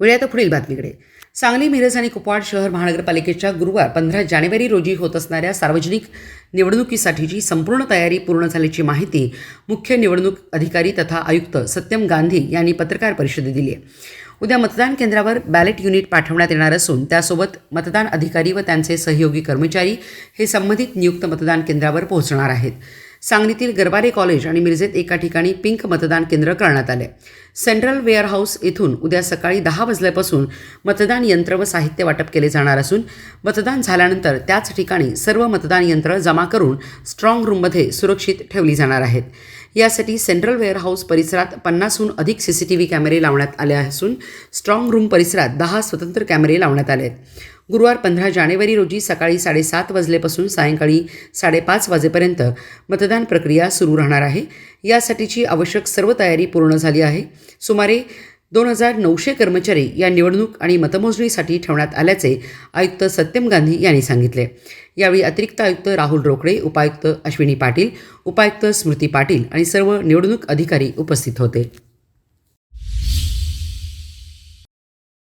वेळ आता पुढील बातमीकडे. सांगली मिरज आणि कुपवाड शहर महानगरपालिकेच्या गुरुवार पंधरा जानेवारी रोजी होत असणाऱ्या सार्वजनिक निवडणुकीसाठीची संपूर्ण तयारी पूर्ण झाल्याची माहिती मुख्य निवडणूक अधिकारी तथा आयुक्त सत्यम गांधी यांनी पत्रकार परिषदेत दिली आहे. उद्या मतदान केंद्रावर बॅलेट युनिट पाठवण्यात येणार असून त्यासोबत मतदान अधिकारी व त्यांचे सहयोगी कर्मचारी हे संबंधित नियुक्त मतदान केंद्रावर पोहोचणार आहेत. सांगलीतील गरवारे कॉलेज आणि मिरजेत एका ठिकाणी पिंक मतदान केंद्र करण्यात आले. सेंट्रल वेअरहाऊस येथून उद्या सकाळी दहा वाजल्यापासून मतदान यंत्र व साहित्य वाटप केले जाणार असून मतदान झाल्यानंतर त्याच ठिकाणी सर्व मतदान यंत्र जमा करून स्ट्रॉंग रूममध्ये सुरक्षित ठेवली जाणार आहेत. यासाठी सेंट्रल वेअरहाऊस परिसरात पन्नासहून अधिक सी सी टी व्ही कॅमेरे लावण्यात आले असून स्ट्रॉंग रूम परिसरात दहा स्वतंत्र कॅमेरे लावण्यात आले आहेत. गुरुवार पंधरा जानेवारी रोजी सकाळी साडेसात वाजलेपासून सायंकाळी साडेपाच वाजेपर्यंत मतदान प्रक्रिया सुरू राहणार आहे. यासाठीची आवश्यक सर्व तयारी पूर्ण झाली आहे. सुमारे दोन हजार नऊशे कर्मचारी या निवडणूक आणि मतमोजणीसाठी ठेवण्यात आल्याचे आयुक्त सत्यम गांधी यांनी सांगितले. यावेळी अतिरिक्त आयुक्त राहुल रोकडे उपायुक्त अश्विनी पाटील उपायुक्त स्मृती पाटील आणि सर्व निवडणूक अधिकारी उपस्थित होते.